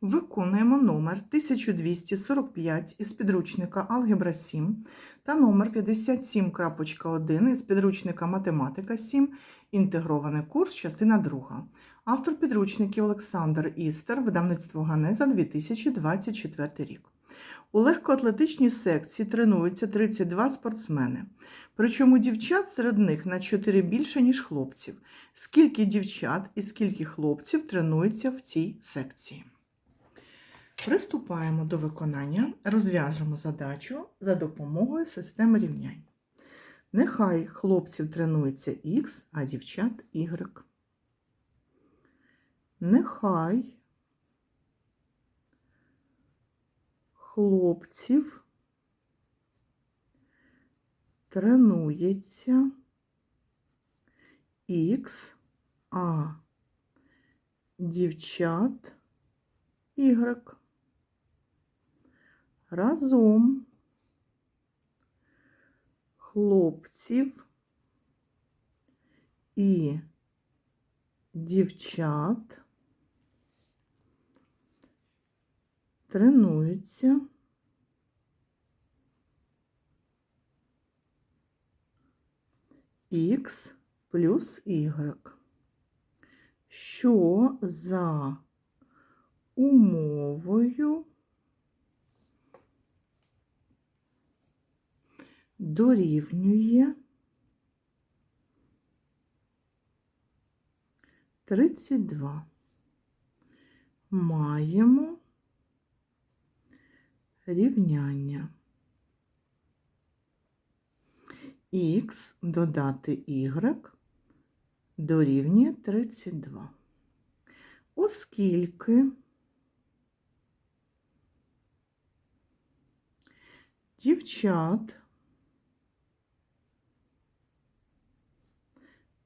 Виконуємо номер 1245 із підручника Алгебра 7 та номер 57.1 із підручника Математика 7. Інтегрований курс, частина 2. Автор підручників Олександр Істер, видавництво Ганеза 2024 рік. У легкоатлетичній секції тренуються 32 спортсмени. Причому дівчат серед них на 4 більше, ніж хлопців. Скільки дівчат і скільки хлопців тренуються в цій секції? Приступаємо до виконання, розв'яжемо задачу за допомогою системи рівнянь. Нехай хлопців тренується Х, а дівчат Y. Нехай хлопців тренується Х, а дівчат Y. Разом. Хлопців і дівчат тренуються. Х плюс Y, що за умовою дорівнює 32. Маємо рівняння. Х додати y дорівнює 32. Оскільки дівчат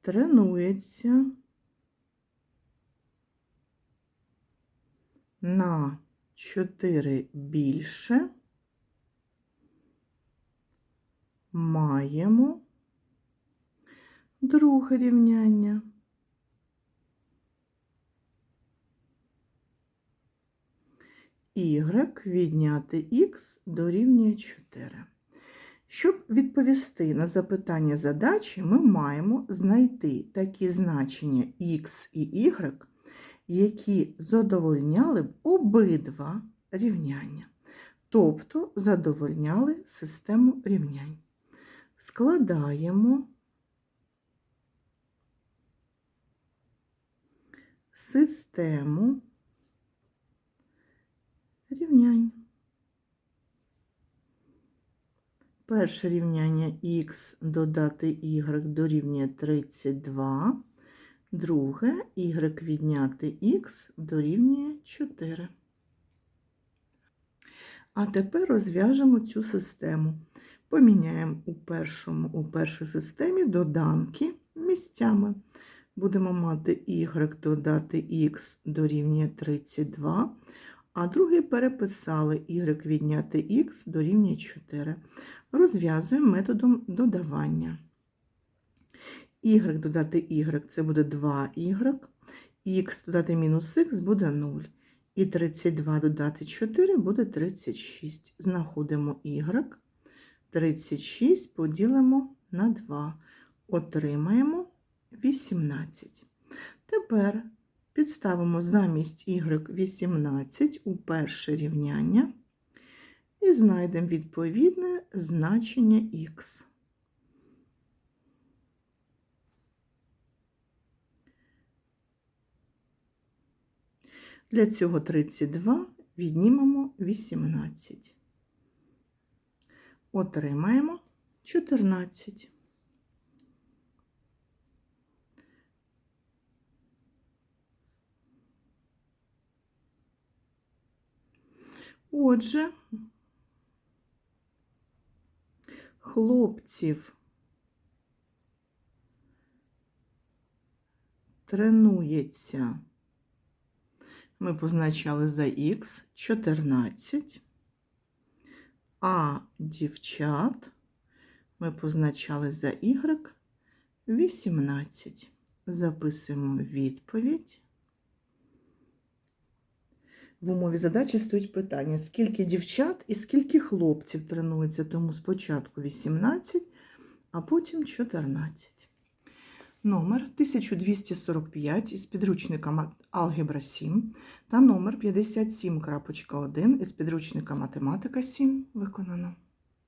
тренується на 4 більше, маємо друге рівняння. Y відняти х дорівнює 4. Щоб відповісти на запитання задачі, ми маємо знайти такі значення x і y, які задовольняли б обидва рівняння, тобто задовольняли систему рівнянь. Складаємо систему рівнянь. Перше рівняння х додати y дорівнює 32. Друге y відняти х дорівнює 4. А тепер розв'яжемо цю систему. Поміняємо у, першому, у першій системі доданки місцями. Будемо мати y додати х дорівнює 32, а другий переписали y відняти х дорівнює 4. Розв'язуємо методом додавання. y додати y це буде 2y, х додати мінус х буде 0. І 32 додати 4 буде 36. Знаходимо y. 36 поділимо на 2. Отримаємо 18. Тепер підставимо замість y 18 у перше рівняння і знайдемо відповідне значення х. Для цього 32 віднімемо 18. Отримаємо 14. Отже, хлопців тренується. Ми позначали за х 14, а дівчат ми позначали за y 18. Записуємо відповідь. В умові задачі стоїть питання, скільки дівчат і скільки хлопців тренується, тому спочатку 18, а потім 14. Номер 1245 із підручника Алгебра 7 та номер 57.1 із підручника Математика 7 виконано.